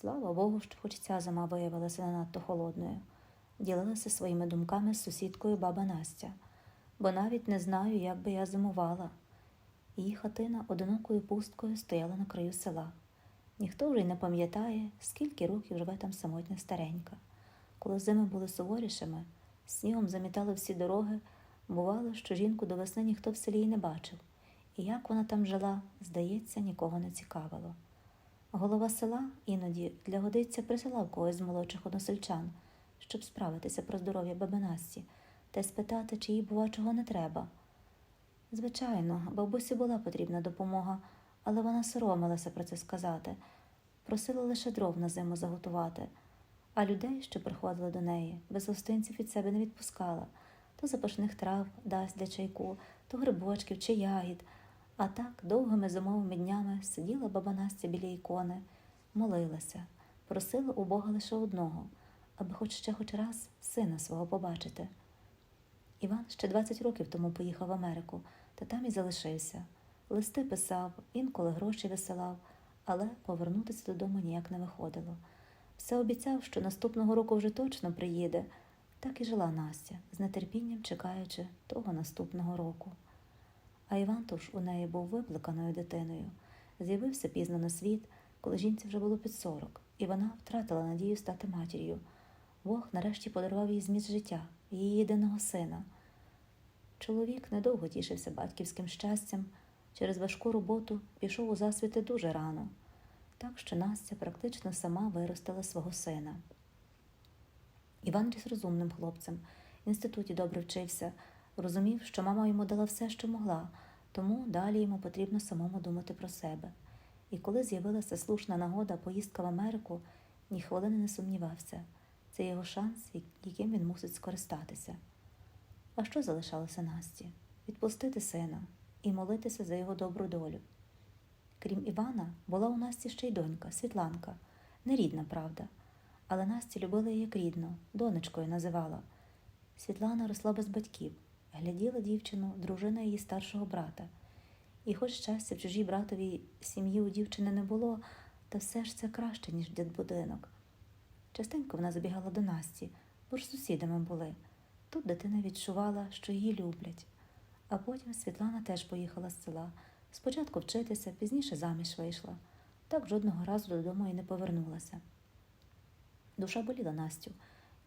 Слава Богу, що хоч ця зима виявилася не надто холодною. Ділилася своїми думками з сусідкою баба Настя, бо навіть не знаю, як би я зимувала. Її хатина одинокою пусткою стояла на краю села. Ніхто вже й не пам'ятає, скільки років живе там самотня старенька. Коли зими були суворішими, снігом замітали всі дороги, бувало, що жінку до весни ніхто в селі й не бачив, і як вона там жила, здається, нікого не цікавило. Голова села іноді для годиця присилав когось з молодших односельчан, щоб справитися про здоров'я баби Насті та й спитати, чи їй, бува, чого не треба. Звичайно, бабусі була потрібна допомога, але вона соромилася про це сказати, просила лише дров на зиму заготувати, а людей, що приходили до неї, без гостинців від себе не відпускала, то запашних трав дасть для чайку, то грибочків чи ягід. А так довгими зимовими днями сиділа баба Настя біля ікони, молилася, просила у Бога лише одного, аби хоч ще хоч раз сина свого побачити. Іван ще 20 років тому поїхав в Америку, та там і залишився. Листи писав, інколи гроші висилав, але повернутися додому ніяк не виходило. Все обіцяв, що наступного року вже точно приїде. Так і жила Настя, з нетерпінням чекаючи того наступного року. А Іван тож у неї був виплаканою дитиною. З'явився пізно на світ, коли жінці вже було під сорок, і вона втратила надію стати матір'ю. Бог нарешті подарував їй зміст життя, її єдиного сина. Чоловік недовго тішився батьківським щастям, через важку роботу пішов у засвіти дуже рано, так що Настя практично сама виростила свого сина. Іван ріс розумним хлопцем, в інституті добре вчився, розумів, що мама йому дала все, що могла, тому далі йому потрібно самому думати про себе. І коли з'явилася слушна нагода поїздка в Америку, ні хвилини не сумнівався. Це його шанс, яким він мусить скористатися. А що залишалося Насті? Відпустити сина і молитися за його добру долю. Крім Івана, була у Насті ще й донька, Світланка, нерідна, правда, але Настя любила її як рідну, донечкою називала. Світлана росла без батьків, гляділа дівчину, дружина її старшого брата. І хоч щастя в чужій братовій сім'ї у дівчини не було, та все ж це краще, ніж дитбудинок. Частенько вона забігала до Насті, бо ж сусідами були. Тут дитина відчувала, що її люблять. А потім Світлана теж поїхала з села. Спочатку вчитися, пізніше заміж вийшла. Так жодного разу додому і не повернулася. Душа боліла Настю,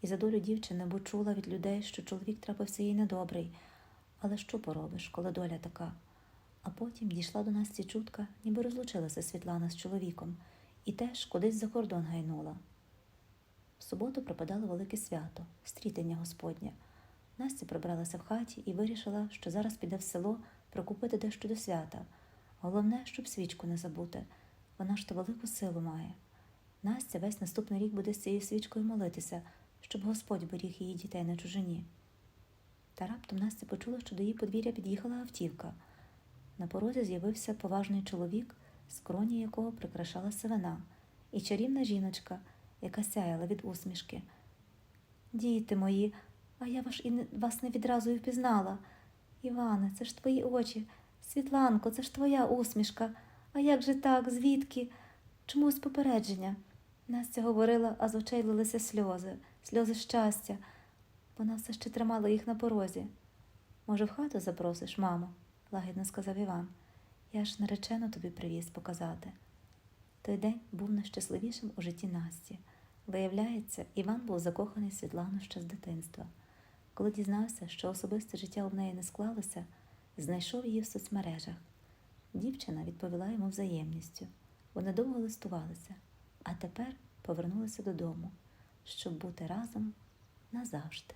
і за долю дівчини, бо чула від людей, що чоловік трапився їй недобрий. Але що поробиш, коли доля така? А потім дійшла до Насті чутка, ніби розлучилася Світлана з чоловіком, і теж кудись за кордон гайнула. В суботу пропадало велике свято, стрітення Господнє. Настя прибралася в хаті і вирішила, що зараз піде в село прокупити дещо до свята. Головне, щоб свічку не забути. Вона ж то велику силу має. Настя весь наступний рік буде з цією свічкою молитися, щоб Господь беріг її дітей на чужині. Та раптом Настя почула, що до її подвір'я під'їхала автівка. На порозі з'явився поважний чоловік, скроні якого прикрашала сивина, і чарівна жіночка, яка сяяла від усмішки. Діти мої, а я ваш і не, вас не відразу й впізнала. Іване, це ж твої очі. Світланко, це ж твоя усмішка. А як же так, звідки? Чомусь попередження. Настя говорила, а з очей лилися сльози, сльози щастя. Вона все ще тримала їх на порозі. Може, в хату запросиш, мамо? лагідно сказав Іван. Я ж наречено тобі привіз показати. Той день був найщасливішим у житті Насті. Виявляється, Іван був закоханий в Світлану ще з дитинства. Коли дізнався, що особисте життя у неї не склалося, знайшов її в соцмережах. Дівчина відповіла йому взаємністю. Вони довго листувалися, а тепер повернулися додому, щоб бути разом назавжди.